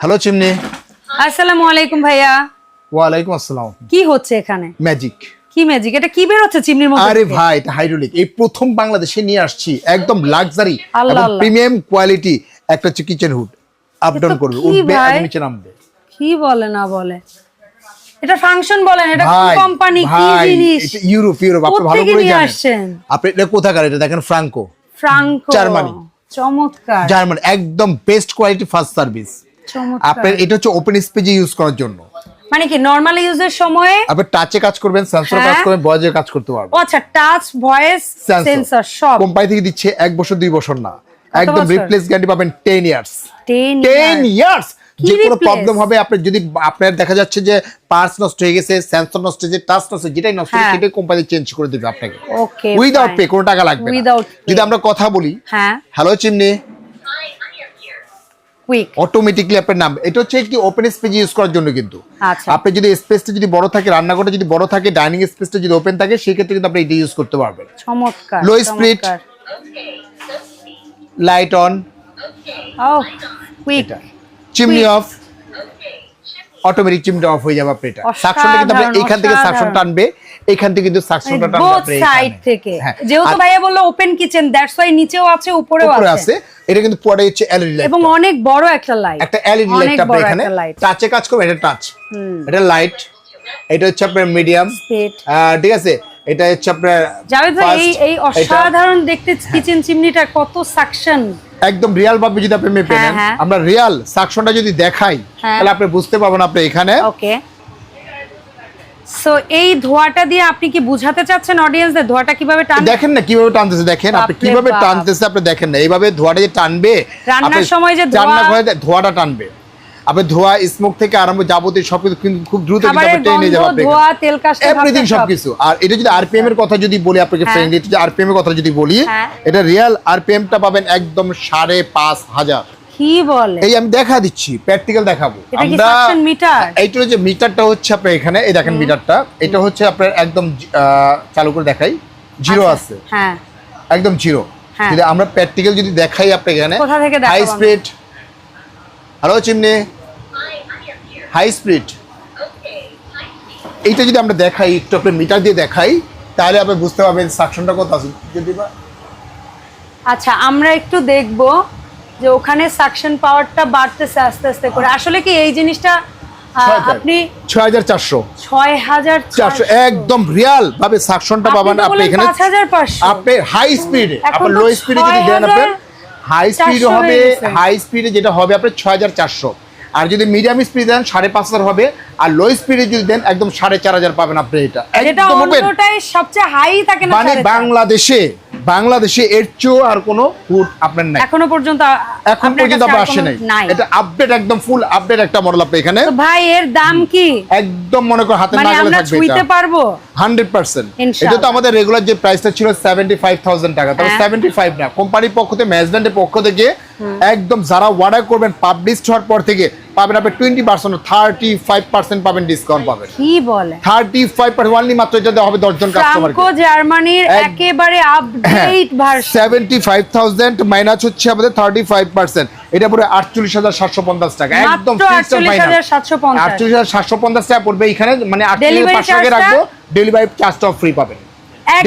Hello chimney আসসালামু আলাইকুম ভাইয়া। ওয়ালাইকুম আসসালাম। কি হচ্ছে এখানে? ম্যাজিক কি ম্যাজিক এটা কি বের হচ্ছে চিমনির মধ্যে আরে ভাই এটা হাইড্রোলিক এই প্রথম বাংলাদেশে নিয়ে আসছি একদম লাক্সারি এবং প্রিমিয়াম কোয়ালিটি একটা কিচেন হুড আপ ডাউন করবে উঠবে আর নিচে নামবে। কি বলে না বলে? এটা ফাংশন বলেন এটা কি কোম্পানি কি জিনিস এটা ইউরোপ ইউরোপ আপনি ভালো করে জানেন। আপনি এটা কোথাকার এটা? দেখেন ফ্রাঙ্কো ফ্রাঙ্কো জার্মানি। চমৎকার। জার্মান একদম বেস্ট কোয়ালিটি ফার্স্ট সার্ভিস আপনার এটা হচ্ছে ওপেন স্পেজে ইউজ করার জন্য। মানে কি নরমাল ইউজের সময়ে? আপনি টাচে কাজ করবেন সেন্সর কাজ হ্যাঁ। করবেন ভয়েসে কাজ করতে পারবেন। আচ্ছা টাচ ভয়েস সেন্সর সব। কোম্পানি থেকে দিচ্ছে এক বছর দুই বছর না। একদম রিপ্লেস গ্যারান্টি পাবেন টেন ইয়ার্স 10 টেন ইয়ার্স যে কোনো প্রবলেম হবে আপনি যদি আপনার দেখা যাচ্ছে যে পার্স নষ্ট হয়ে গেছে সেন্সর নষ্ট হয়েছে টাচ নষ্ট হয়েছে, যেটাই নষ্ট হয়েছে হ্যাঁ। সেটাই কোম্পানি চেঞ্জ করে দিবে আপনাকে। ওকে উইদাউট পে কোনো টাকা লাগবে না। যদি আমরা কথা বলি হ্যাঁ। Hello chimney. কুইক অটোমেটিকলি আপনার নাম। এটা হচ্ছে কি ওপেন স্পেস ইউজ করার জন্য কিন্তু। আচ্ছা। আপনি যদি স্পেসটা যদি বড় থাকে রান্নাঘরটা যদি বড় থাকে ডাইনিং স্পেসটা যদি ওপেন থাকে সেক্ষেত্রে কিন্তু আপনি এটা ইউজ করতে পারবেন। চমৎকার speed। চমৎকার। Light on quick chimney off automatic chimney off হয়ে যাবে আপনি এটা। সাকশনটা কিন্তু আপনি এখান থেকে সাকশন টানবে। এখান থেকে কিন্তু সাকশনটা টানবে বোথ আপনি সাইড থেকে। হ্যাঁ যেহেতু ভাইয়া বলল ওপেন কিচেন দ্যাটস ওয়াই নিচেও আছে উপরেও উপরে আছে। আছে। এটা কিন্তু পুরোটাই হচ্ছে এলইডি লাইট এবং অনেক বড় একটা লাইট একটা এলইডি লাইট আপনি এখানে। টাচে কাজ করবে এটা টাচ এটা লাইট এটা হচ্ছে আপনার মিডিয়াম ঠিক আছে? এটা হচ্ছে আপনার জাভেদ ভাই এই এই অসাধারণ দেখতে কিচেন চিমনিটা কত সাকশন একদম রিয়াল ভাবে যদি আপনি মেপে হ্যাঁ, নেন হ্যাঁ। আমরা রিয়াল সাকশনটা যদি দেখাই হ্যাঁ। তাহলে আপনি বুঝতে পারবেন আপনি এখানে ওকে সো এই ধোঁয়াটা দিয়ে আপনি কি বুঝাতে চাচ্ছেন অডিয়েন্সদের ধোঁয়াটা কীভাবে টান দেখেন না কীভাবে টানতেছে দেখেন আপনি কীভাবে টানতেছে আপনি দেখেন না এইভাবে ধোঁয়াটা যে টানবে রান্নার সময় যে ধোঁয়া- রান্নাঘরে যে ধোঁয়াটা টানবে। আপনি ধোঁয়া স্মোক থেকে আরম্ভ যাবতীয় সবকিছু কিন্তু খুব দ্রুত টেনে যাবে ধোঁয়া তেল এভরিথিং সবকিছু। আর এটা যদি আরপিএম এর কথা যদি বলি আপনাকে হ্যাঁ। ফ্রেন্ডলি আরপিএম এর কথা যদি বলি হ্যাঁ। এটা রিয়াল আরপিএমটা পাবেন একদম সাড়ে পাঁচ হাজার। কি বলে? এই আমি দেখা দিচ্ছি প্র্যাকটিক্যাল দেখাবো। এইটার যে মিটারটা হচ্ছে আপনার এখানে এই দেখেন মিটারটা এটা হচ্ছে আপনার একদম চালু করে দেখাই। জিরো আচ্ছা, আছে। হ্যাঁ। একদম জিরো। হ্যাঁ। যদি আমরা প্র্যাকটিক্যাল যদি দেখাই আপনাকে এখানে কোথা থেকে high speed hello chimney. High speed এইটা যদি আমরা দেখাই একটু আপনার মিটার দিয়ে দেখাই তাহলে আপনি বুঝতে পারবেন সাকশনটা কত আছে। যদি আচ্ছা আমরা একটু দেখব। যে ওখানে সাকশন পাওয়ারটা বাড়তেছে আস্তে আস্তে করে। আসলে কি এই জিনিসটা। আপনি ছয় হাজার চারশো। ছয় হাজার চারশো। একদম রিয়াল ভাবে সাকশনটা পাবেন আপনি এখানে আপনি হাই স্পিডে আপনার লো স্পিডে যদি দেন 6000 আপনার হাই স্পিড হবে হাই স্পিডে যেটা হবে আপনার ছয় হাজার চারশো। আর যদি মিডিয়াম স্পিড দেন সাড়ে পাঁচ হাজার হবে। আর লো স্পিডে যদি দেন একদম সাড়ে চার হাজার পাবেন আপনি এটা। সবচেয়ে হাই থাকে মানে বাংলাদেশে বাংলাদেশে এর চেয়েও আর কোনো ফুড আপনার নাই। এখনও পর্যন্ত এখন পর্যন্ত আপনার আসে নাই। এটা আপডেট একদম ফুল আপডেট একটা মডেল আপনি এখানে। ভাই এর দাম কি? একদম মনে করো হাতে মানে নাগালে আমরা থাকবে ছুঁইতে এটা। পারব? Hundred percent. ইনশাআল্লাহ। এটা তো আমাদের রেগুলার যে প্রাইসটা ছিল সেভেন্টি ফাইভ থাউজেন্ড টাকা তবে হ্যাঁ। সেভেন্টি ফাইভ না। কোম্পানির পক্ষ থেকে ম্যানেজমেন্টের পক্ষ থেকে একদম যারা অর্ডার করবেন পাবলিশ হওয়ার পর থেকে পাবেন আপনি twenty percent thirty five percent পাবেন ডিসকাউন্ট পাবেন। কি বলে? থার্টি ফাইভ পার্সেন্ট অনলি মাত্র এটা দেওয়া হবে দশজন কাস্টমার জার্মানির একেবারে update version seventy five thousand minus হচ্ছে আমাদের থার্টি ফাইভ পার্সেন্ট এটা পড়ে আটচল্লিশ হাজার সাতশো পঞ্চাশ টাকা একদম আটচল্লিশ হাজার সাতশো পঞ্চাশ। টাকা পড়বে। এখানে মানে আটচল্লিশ পাঁচশো টাকা রাখব ডেলিভারি চার্জটাও ফ্রি পাবেন।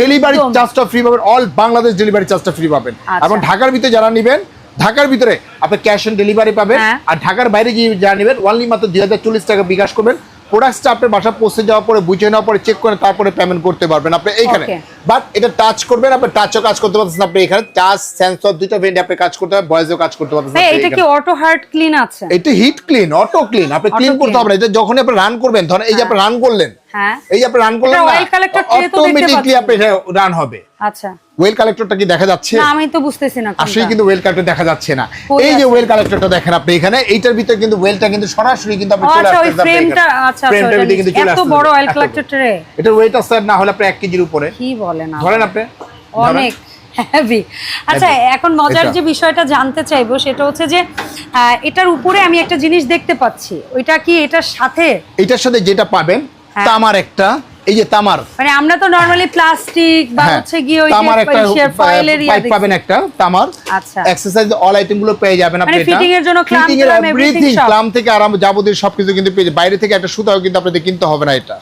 ডেলিভারি চার্জটা ফ্রি পাবেন অল বাংলাদেশ ডেলিভারি চার্জটা ফ্রি পাবেন। আচ্ছা। এবং ঢাকার ভিতরে যারা নেবেন ঢাকার ভিতরে আপনি ক্যাশ অন ডেলিভারি পাবেন হ্যাঁ। আর ঢাকার বাইরে গিয়ে যা নেবেন অনলি মাত্র দুই হাজার চল্লিশ টাকা বিকাশ করবেন প্রোডাক্টটা আপনার বাসা পৌঁছে যাওয়ার পরে বুঝে নেওয়ার পরে চেক করে তারপরে পেমেন্ট করতে পারবেন আপনি এইখানে. বাট এটা টাচ করবেন আপনি টাচও কাজ করতে পারতেছেন আপনি এখানে টাচ সেন্সর দুটো ভেন্ডে আপনি কাজ করতে পারবেন ভয়েসও কাজ করতে পারতেছেন ভাই আপনি এটা কি অটো হার্ট ক্লিন আছে? এটা হিট ক্লিন অটো ক্লিন আপনি ক্লিন করতে। হবে এটা যখন আপনি রান করবেন ধরেন এই যে আপনি রান করলেন হ্যাঁ। এই যে আপনি রান করলেন না collector tray তো অটোমেটিকলি। আপনি রান হবে। আচ্ছা। ওয়েল কালেক্টরটা কি দেখা যাচ্ছে? না আমি তো বুঝতেছি না আসলে কিন্তু ওয়েল কালেক্টর দেখা যাচ্ছে না। এই যে? ওয়েল কালেক্টরটা দেখেন আপনি এখানে এইটার ভিতরে কিন্তু ওয়েলটা কিন্তু সরাসরি কিন্তু আপনি চলে আচ্ছা ওই ফ্রেমটা আচ্ছা আচ্ছা, ওটা ভিতরে কিন্তু চলে এত বড় এত কালেক্টর ট্রে এটা ওয়েট আছে না হলে আপনি এক কেজির উপরে। কি বলে? না ধরেন আপনি। অনেক হ্যাভি আচ্ছা এখন মজার যে বিষয়টা জানতে চাইব সেটা হচ্ছে যে আহ, এটার উপরে আমি একটা জিনিস দেখতে পাচ্ছি। ওইটা কি এটার সাথে? এটার সাথে যেটা পাবেন হ্যাঁ। তামার একটা এই যে তামার। মানে আমরা তো নরমালি প্লাস্টিক বা হ্যাঁ, হচ্ছে গিয়ে ওই তামার একটা পাইপ পাবেন একটা তামার। আচ্ছা। এক্সারসাইজ অল আইটেমগুলো পেয়ে যাবেন আপনি মানে এর জন্য clamp, ফিটিং এর everything এভরিথিং ক্লাম থেকে আরাম যাবতীয় সবকিছু কিন্তু পেয়ে। বাইরে থেকে একটা সুতাও কিন্তু আপনাদের কিনতে হবে না এটা।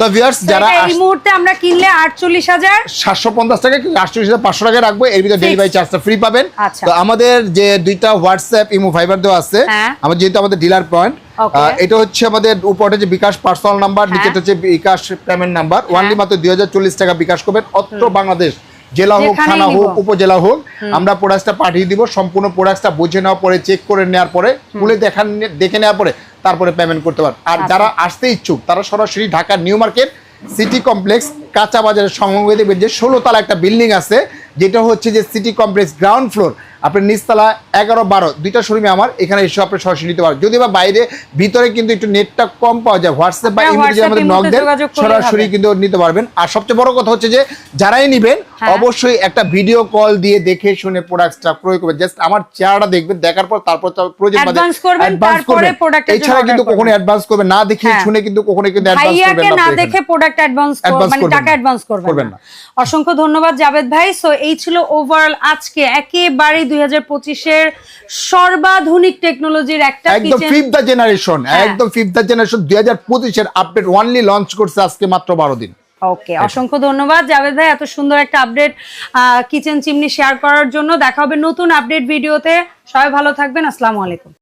তো ভিউয়ার্স যারা এই মুহূর্তে আমরা কিনলে আটচল্লিশ হাজার। সাতশো পঞ্চাশ টাকা আটচল্লিশ হাজার পাঁচশো টাকা রাখব। এর ভিতরে। ডেলিভারি চার্জটা ফ্রি পাবেন। আচ্ছা। তো আমাদের যে দুইটা হোয়াটসঅ্যাপ ইমো ফাইবার দেওয়া আছে। হ্যাঁ। আমার যেহেতু আমাদের ডিলার পয়েন্ট. এটা হচ্ছে আমাদের উপরে যে বিকাশ পার্সোনাল নাম্বার। নিচেটা হচ্ছে বিকাশ পেমেন্ট নাম্বার ওয়ানলি মাত্র দুই হাজার চল্লিশ টাকা বিকাশ করবেন। অত্র বাংলাদেশ জেলা হোক থানা হোক উপজেলা হোক আমরা প্রোডাক্টটা পাঠিয়ে দিব। সম্পূর্ণ প্রোডাক্টটা বুঝে নেওয়ার পরে চেক করে নেওয়ার পরে খুলে দেখান দেখে নেওয়ার পরে তারপরে পেমেন্ট করতে পারেন আর আচ্ছা। যারা আসতে ইচ্ছুক তারা সরাসরি ঢাকার নিউ মার্কেট সিটি কমপ্লেক্স কাঁচা বাজারের সংলগ্ন দেখবেন যে ষোলো তলা একটা বিল্ডিং আছে যেটা হচ্ছে যে সিটি কমপ্লেক্স গ্রাউন্ড ফ্লোর আপনি নিচতলা এগারো বারো দুইটা শোরুমে আমার এখানে এসে আপনি সরাসরি নিতে পারেন। যদি বা বাইরে ভিতরে কিন্তু একটু নেটটা কম পাওয়া যায় হোয়াটসঅ্যাপ বা আপনারা ইমেলে যদি আমাদের নক দেন সরাসরি কিন্তু নিতে পারবেন। আর সবচেয়ে বড় কথা হচ্ছে যে যারাই নিবেন হ্যাঁ। অবশ্যই একটা ভিডিও কল দিয়ে দেখে শুনে প্রোডাক্টটা প্রয়োগ করবেন। জাস্ট আমার চেহারাটা দেখবেন দেখার পর তারপর প্রয়োজন Advance করবেন, করবেন। এছাড়া কিন্তু কখনো অ্যাডভান্স করবেন না দেখে হ্যাঁ। শুনে কিন্তু কখনো কিন্তু অ্যাডভান্স করবেন না দেখে প্রোডাক্ট অ্যাডভান্স Advance মানে টাকা অ্যাডভান্স করবেন করবেন না। অসংখ্য ধন্যবাদ জাভেদ ভাই। সো এই ছিল ওভারঅল আজকে একেবারে দুই হাজার পঁচিশের সর্বাধুনিক টেকনোলজির একটা একদম জেনারেশন হ্যাঁ। একদম জেনারেশন দুই হাজার পঁচিশের আপডেট ওয়ানলি লঞ্চ করছে আজকে মাত্র বারো দিন। ওকে অসংখ্য ধন্যবাদ। জাভেদ ভাই এত সুন্দর একটা আপডেট কিচেন চিমনি শেয়ার করার জন্য। দেখা হবে নতুন আপডেট ভিডিওতে। সবাই ভালো থাকবেন। আসসালামু আলাইকুম।